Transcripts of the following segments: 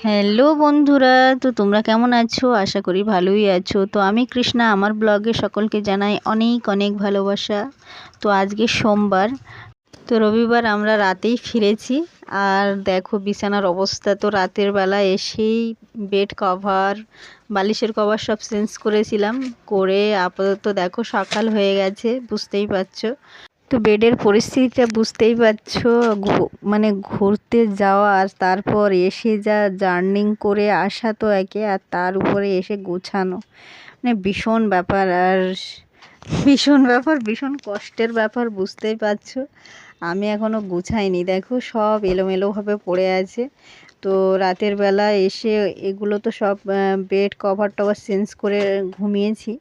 Hello বন্ধুরা, তো তোমরা কেমন আছো? আশা করি ভালোই আছো। তো আমি কৃষ্ণা, আমার ব্লগে সকলকে জানাই অনেক অনেক ভালোবাসা। তো আজকে সোমবার, তো রবিবার আমরা রাতেই ফিরেছি। আর দেখো বিছানার অবস্থা, তো রাতের বেলা এসেই বেড কভার বালিশের কভার সব চেঞ্জ করেছিলাম। করে আপাতত দেখো সকাল হয়ে গেছে, বুঝতেই পারছ। তো বেডের পরিস্থিতিটা বুঝতেই পারছ। মানে ঘুরতে যাওয়া আর তারপর এসে যা জার্নিং করে আসা তো একে আর তার উপরে এসে গোছানো। মানে ভীষণ ব্যাপার আর ভীষণ ব্যাপার, ভীষণ কষ্টের ব্যাপার, বুঝতেই পারছ। আমি এখনও গুছাইনি, দেখো সব এলোমেলোভাবে পড়ে আছে। তো রাতের বেলা এসে এগুলো তো সব বেড কভার টভার চেঞ্জ করে ঘুমিয়েছি।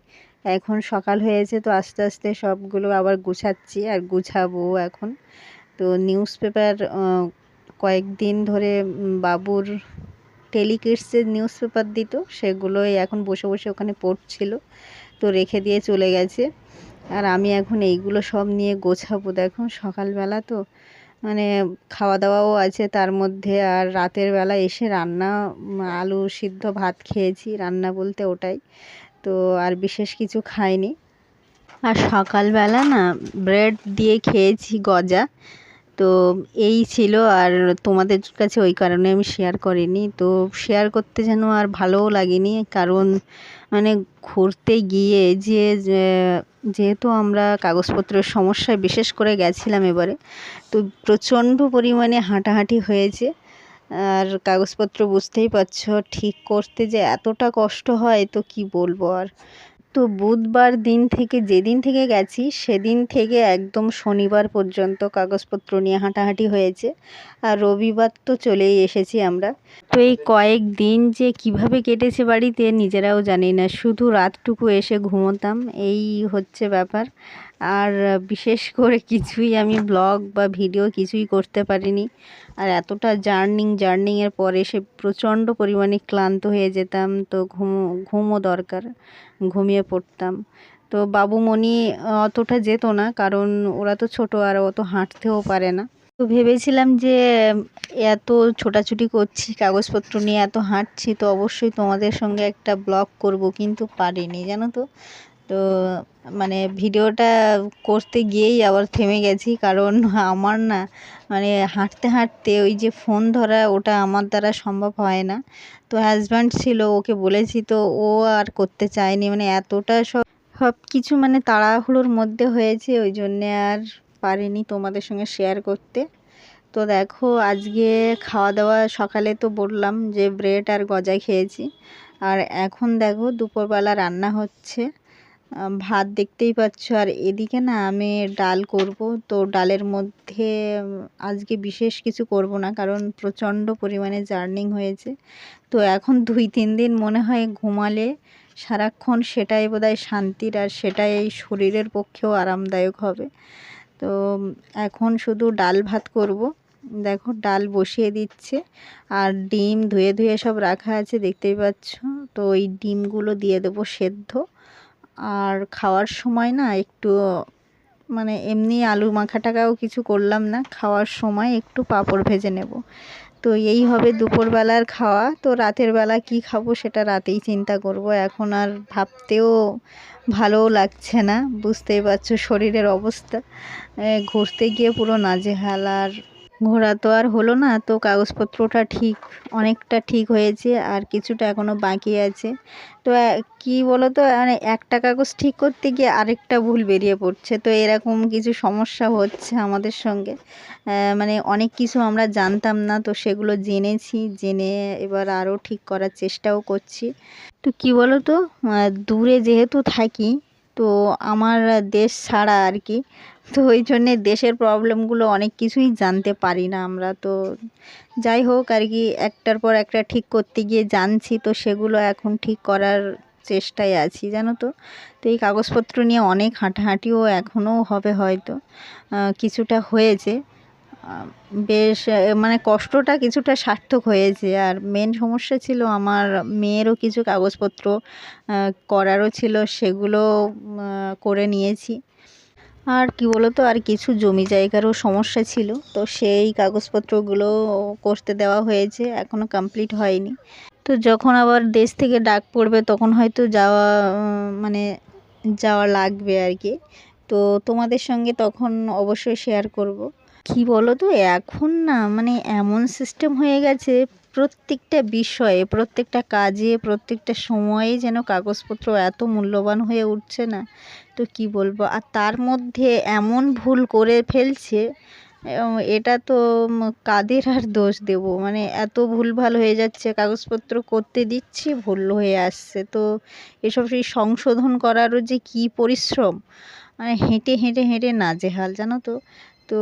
এখন সকাল হয়েছে তো আস্তে আস্তে সবগুলো আবার গুছাচ্ছি আর গুছাবো এখন। তো নিউজ পেপার কয়েকদিন ধরে বাবুর টেলিকিডসের নিউজ পেপার দিত, সেগুলোই এখন বসে বসে ওখানে পড়ছিল, তো রেখে দিয়ে চলে গেছে। আর আমি এখন এইগুলো সব নিয়ে গোছাবো, দেখো সকালবেলা তো মানে খাওয়া দাওয়াও আছে তার মধ্যে, আর রাতের বেলা এসে রান্না আলু সিদ্ধ ভাত খেয়েছি, রান্না বলতে ওটাই। তো আর বিশেষ কিছু খাইনি। আর সকালবেলা না ব্রেড দিয়ে খেয়েছি গজা। তো এই ছিল আর তোমাদের কাছে ওই কারণে আমি শেয়ার করিনি। তো শেয়ার করতে যেন আর ভালোও লাগেনি, কারণ মানে ঘুরতে গিয়ে যে, যেহেতু আমরা কাগজপত্রের সমস্যায় বিশেষ করে গেছিলাম এবারে, তো প্রচণ্ড পরিমাণে হাঁটাহাঁটি হয়েছে। আর কাগজপত্র বুঝতেই পারছ, ঠিক করতে যে এতটা কষ্ট হয়, তো কি বলব আর? তো বুধবার দিন থেকে, যেদিন থেকে গেছি, সেদিন থেকে একদম শনিবার পর্যন্ত কাগজপত্র নিয়ে হাঁটাহাঁটি হয়েছে। আর রবিবার তো চলেই এসেছি আমরা। এই কয়েক দিন যে কীভাবে কেটেছে বাড়িতে নিজেরাও জানি না। শুধু রাতটুকু এসে ঘুমোতাম, এই হচ্ছে ব্যাপার। আর বিশেষ করে কিছুই আমি ব্লগ বা ভিডিও কিছুই করতে পারিনি। আর এতটা জার্নিং জার্নিংয়ের পর এসে প্রচণ্ড পরিমাণে ক্লান্ত হয়ে যেতাম, তো ঘুম, ঘুমও দরকার, ঘুমিয়ে পড়তাম। তো বাবুমণি অতটা যেত না, কারণ ওরা তো ছোট আর অত হাঁটতেও পারে না। তো ভেবেছিলাম যে, এত ছোটাছুটি করছি, কাগজপত্র নিয়ে এত হাঁটছি, তো অবশ্যই তোমাদের সঙ্গে একটা ব্লগ করব, কিন্তু পারিনি, জানো তো? তো মানে ভিডিওটা করতে গিয়েই আবার থেমে গেছি, কারণ আমার না মানে হাঁটতে হাঁটতে ওই যে ফোন ধরা, ওটা আমার দ্বারা সম্ভব হয় না। তো হাজব্যান্ড ছিল, ওকে বলেছি, তো ও আর করতে চায়নি মানে এতটা সব সব কিছু মানে তাড়াহুড়োর মধ্যে হয়েছে, ওই জন্যে আর পারিনি তোমাদের সঙ্গে শেয়ার করতে। তো দেখো, আজকে খাওয়া দাওয়া সকালে তো বললাম যে ব্রেড আর গজা খেয়েছি। আর এখন দেখো, দুপুরবেলা রান্না হচ্ছে। ভাত দেখতেই পাচ্ছ। আর এদিকে না আমি ডাল করব। তো ডালের মধ্যে আজকে বিশেষ কিছু করব না, কারণ প্রচণ্ড পরিমাণে জার্নিং হয়েছে। তো এখন দুই, তিন দিন মনে হয় ঘুমালে সারাক্ষণ সেটাই বোধহয় শান্তির আর সেটাই শরীরের পক্ষেও আরামদায়ক হবে। তো এখন শুধু ডাল ভাত করব। দেখো ডাল বসিয়ে দিচ্ছে আর ডিম ধুয়ে ধুয়ে সব রাখা আছে, দেখতেই পাচ্ছ। তো ওই ডিমগুলো দিয়ে দেবো সেদ্ধ। আর খাওয়ার সময় না একটু মানে এমনি আলু মাখা টাকাও কিছু করলাম না, খাওয়ার সময় একটু পাঁপড় ভেজে নেব। তো এই হবে দুপুরবেলার খাওয়া। তো রাতের বেলা কি খাব সেটা রাতেই চিন্তা করব। এখন আর ভাবতেও ভালো লাগছে না। বুঝতেই পারছ শরীরের অবস্থা। ঘুরতে গিয়ে পুরো নাজেহাল আর ঘোরা তো আর হলো না, তো কাগজপত্রটা ঠিক, অনেকটা ঠিক হয়েছে আর কিছুটা এখনও বাকি আছে। তো কি বলো তো মানে একটা কাগজ ঠিক করতে গিয়ে আরেকটা ভুল বেরিয়ে পড়ছে। তো এরকম কিছু সমস্যা হচ্ছে আমাদের সঙ্গে। মানে অনেক কিছু আমরা জানতাম না, তো সেগুলো জেনেছি, জেনে এবার আরও ঠিক করার চেষ্টাও করছি। তো কি বলো তো দূরে যেহেতু থাকি তো আমার দেশ ছাড়া আর কি। তো ওই জন্যে দেশের প্রবলেমগুলো অনেক কিছুই জানতে পারি না আমরা। তো যাই হোক আর কি, একটার পর একটা ঠিক করতে গিয়ে জানছি তো সেগুলো এখন ঠিক করার চেষ্টায় আছি, জানো তো? তো এই কাগজপত্র নিয়ে অনেক হাঁটাহাঁটিও এখনও হবে হয়তো। কিছুটা হয়েছে। বেশ মানে কষ্টটা কিছুটা সার্থক হয়েছে। আর মেন সমস্যা ছিল আমার মেয়েরও কিছু কাগজপত্র করারও ছিল, সেগুলো করে নিয়েছি। আর কি বলতো, আর কিছু জমি জায়গারও সমস্যা ছিল, তো সেই কাগজপত্রগুলো করতে দেওয়া হয়েছে এখনও কমপ্লিট হয়নি। তো যখন আবার দেশ থেকে ডাক পড়বে, তখন হয়তো যাওয়া মানে যাওয়া লাগবে আর কি। তো তোমাদের সঙ্গে তখন অবশ্যই শেয়ার করব। কি বলো তো এখন না মানে এমন সিস্টেম হয়ে গেছে প্রত্যেকটা বিষয়ে, প্রত্যেকটা কাজে, প্রত্যেকটা সময়ে যেন কাগজপত্র এত মূল্যবান হয়ে উঠছে না। তো কি বলব? আর তার মধ্যে এমন ভুল করে ফেলছে এটা তো কাদের আর দোষ দেব? মানে এত ভুলভাল হয়ে যাচ্ছে, কাগজপত্র করতে দিচ্ছি, ভুল হয়ে আসছে। তো এসব সেই সংশোধন করারও যে কী পরিশ্রম? মানে হেঁটে হেঁটে হেঁটে নাজেহাল, জানো তো? তো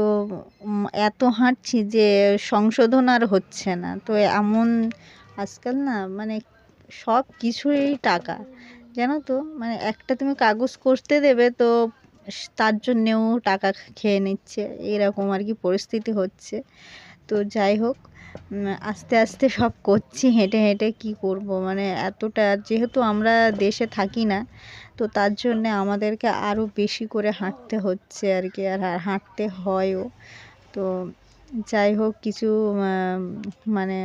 এত হাঁটছি যে সংশোধন আর হচ্ছে না। তো এমন আজকাল না মানে সব কিছুই টাকা। জানো তো মানে একটা তুমি কাগজ করতে দেবে তো তার জন্যেও টাকা খেয়ে নিচ্ছে। এরকম আর কি পরিস্থিতি হচ্ছে। তো যাই হোক আস্তে আস্তে সব করছি, হেঁটে হেঁটে কি করব? মানে এতটা যেহেতু আমরা দেশে থাকি না, তো তার জন্যে আমাদেরকে আরও বেশি করে হাঁটতে হচ্ছে আর কি আর হাঁটতে হয়ও। তো যাই হোক, কিছু মানে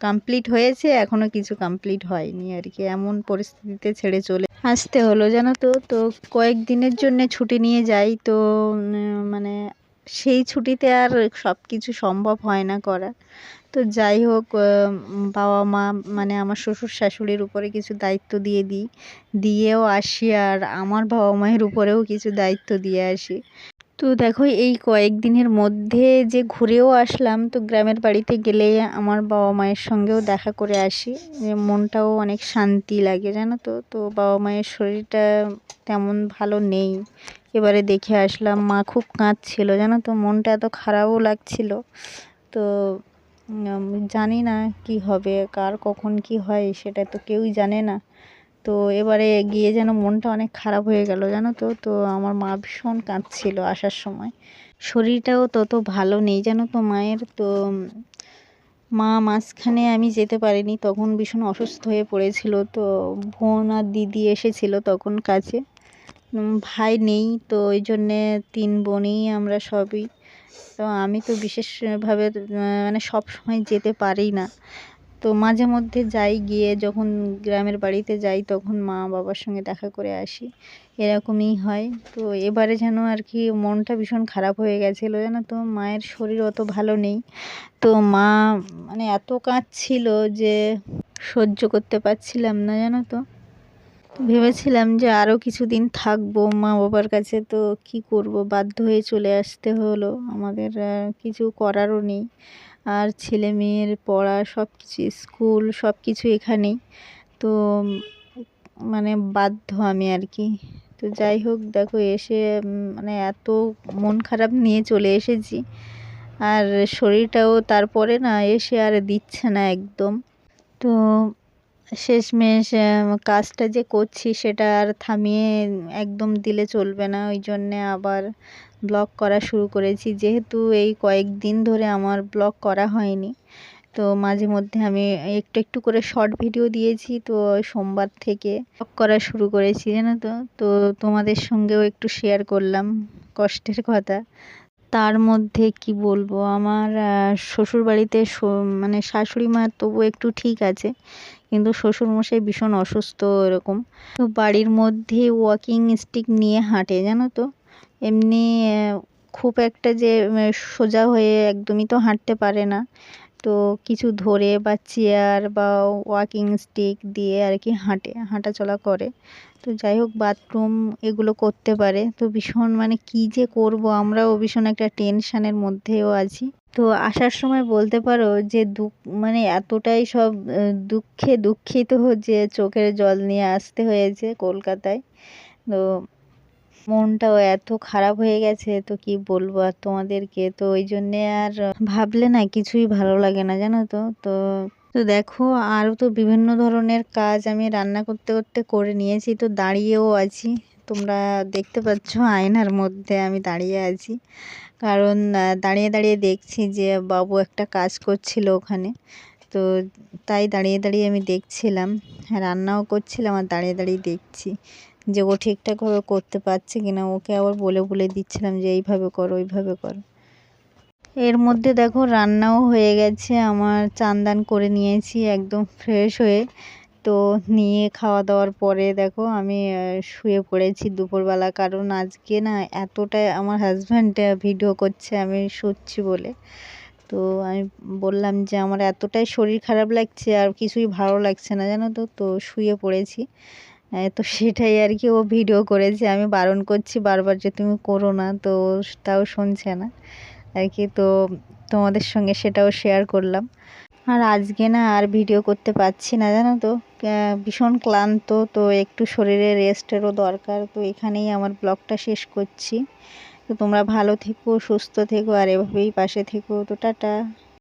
কমপ্লিট হয়েছে এখনও কিছু কমপ্লিট হয়নি আর কি এমন পরিস্থিতিতে ছেড়ে চলে আসতে হলো, জানো তো? তো কয়েক দিনের জন্যে ছুটি নিয়ে যাই, তো মানে সেই ছুটিতে আর সব কিছু সম্ভব হয় না করা তো যাই হোক বাবা মা মানে আমার শ্বশুর শাশুড়ির উপরে কিছু দায়িত্ব দিয়ে দিই, দিয়েও আসি আর আমার বাবা মায়ের উপরেও কিছু দায়িত্ব দিয়ে আসি। তো দেখো, এই কয়েকদিনের মধ্যে যে ঘুরেও আসলাম, তো গ্রামের বাড়িতে গেলে আমার বাবা মায়ের সঙ্গেও দেখা করে আসি। মনটাও অনেক শান্তি লাগে, জানো তো? তো বাবা মায়ের শরীরটা তেমন ভালো নেই। এবারে দেখে আসলাম, মা খুব কাঁদছিল, জানো তো, মনটা এত খারাপও লাগছিল। তো জানি না কি হবে, কার কখন কি হয়, সেটা তো কেউই জানে না। তো এবারে গিয়ে যেন মনটা অনেক খারাপ হয়ে গেল, জানো তো তো আমার মা ভীষণ কাঁদছিল আসার সময়। শরীরটাও তত ভালো নেই, জানো তো, মায়ের, তো মা মাঝখানে আমি যেতে পারিনি, তখন ভীষণ অসুস্থ হয়ে পড়েছিল, তো বোন আর দিদি এসেছিল তখন কাছে ভাই নেই, তো ওই জন্যে তিন বোনই আমরা সবই। তো আমি তো বিশেষভাবে মানে সব সময় যেতে পারি না। তো মাঝে মধ্যে যাই গিয়ে, যখন গ্রামের বাড়িতে যাই, তখন মা বাবার সঙ্গে দেখা করে আসি। এরকমই হয়। তো এবারে যেন আর কি মনটা ভীষণ খারাপ হয়ে গেছিল, জানো তো? মায়ের শরীর অত ভালো নেই। তো মা মানে এত কাঁদছিল যে সহ্য করতে পারছিলাম না, জানো তো? ভেবেছিলাম যে আরও কিছুদিন থাকব মা বাবার কাছে, তো কি করব? বাধ্য হয়ে চলে আসতে হলো। আমাদের কিছু করারও নেই। আর ছেলে মেয়ের পড়া সব কিছু স্কুল সব কিছু এখানেই। তো মানে বাধ্য আমি আর কি। তো যাই হোক, দেখো, এসে মানে এত মন খারাপ নিয়ে চলে এসেছি। আর শরীরটাও তারপরে না, এসে আর দিচ্ছে না একদম। তো শেষমেশ কাজটা যে করছি সেটা আর থামিয়ে একদম দিলে চলবে না। ওই জন্যে আবার ব্লগ করা শুরু করেছি। যেহেতু এই কয়েকদিন ধরে আমার ব্লগ করা হয়নি, তো মাঝে মধ্যে আমি একটু একটু করে শর্ট ভিডিও দিয়েছি। তো সোমবার থেকে ব্লগ করা শুরু করেছি, জানো তো? তো তোমাদের সঙ্গেও একটু শেয়ার করলাম কষ্টের কথা। তার মধ্যে কি বলব? আমার শ্বশুরবাড়িতে মানে শাশুড়ি মা তবু একটু ঠিক আছে। কিন্তু শ্বশুরমশাই ভীষণ অসুস্থ এরকম। তো বাড়ির মধ্যে ওয়াকিং স্টিক নিয়ে হাঁটে, জানো তো? এমনি খুব একটা যে সোজা হয়ে একদমই তো হাঁটতে পারে না। তো কিছু ধরে বা চেয়ার বা ওয়াকিং স্টিক দিয়ে আর কি হাঁটে, হাঁটাচলা করে। তো যাই হোক বাথরুম এগুলো করতে পারে। তো ভীষণ মানে কি যে করব, আমরাও ভীষণ একটা টেনশানের মধ্যেও আছি। তো আসার সময় বলতে পারো যে দুঃখ মানে এতটাই সব দুঃখে দুঃখিত যে চোখের জল নিয়ে আসতে হয়েছে কলকাতায়। তো মনটাও এত খারাপ হয়ে গেছে, তো কি বলব আর তোমাদেরকে? তো ওই জন্যে আর ভাবলে না কিছুই ভালো লাগে না, জানো তো? তো তো দেখো, আরও তো বিভিন্ন ধরনের কাজ আমি রান্না করতে করতে করে নিয়েছি, তো দাঁড়িয়েও আছি। তোমরা দেখতে পাচ্ছ আয়নার মধ্যে আমি দাঁড়িয়ে আছি। কারণ দাঁড়িয়ে দাঁড়িয়ে দেখছি যে বাবু একটা কাজ করছিল ওখানে। তো তাই দাঁড়িয়ে দাঁড়িয়ে আমি দেখছিলাম, রান্নাও করছিলাম আর দাঁড়িয়ে দাঁড়িয়ে দেখছি। যে ও ঠিকঠাকভাবে করতে পারছে কিনা, ওকে আবার বলে বলে দিচ্ছিলাম যে এইভাবে করো, ওইভাবে করো। এর মধ্যে দেখো রান্নাও হয়ে গেছে, আমার চান করে নিয়েছি একদম ফ্রেশ হয়ে। তো নিয়ে খাওয়া দাওয়ার পরে দেখো আমি শুয়ে পড়েছি দুপুরবেলা, কারণ আজকে না এতটাই আমার হাজব্যান্ড ভিডিও করছে আমি শুচ্ছি বলে। তো আমি বললাম যে আমার এতটাই শরীর খারাপ লাগছে, আর কিছুই ভালো লাগছে না জানো তো তো শুয়ে পড়েছি। তো সেটাই আর কি ও ভিডিও করেছে। আমি বারণ করছি বারবার যে তুমি করো না, তো তাও শুনছে না। আর কি, তো তোমাদের সঙ্গে সেটাও শেয়ার করলাম। আর আজকে না আর ভিডিও করতে পারছি না, জানো তো? ভীষণ ক্লান্ত, তো একটু শরীরে রেস্টেরও দরকার, তো এখানেই আমার ব্লগটা শেষ করছি। তো তোমরা ভালো থেকো, সুস্থ থেকো, আর এভাবেই পাশে থেকো। তো টাটা।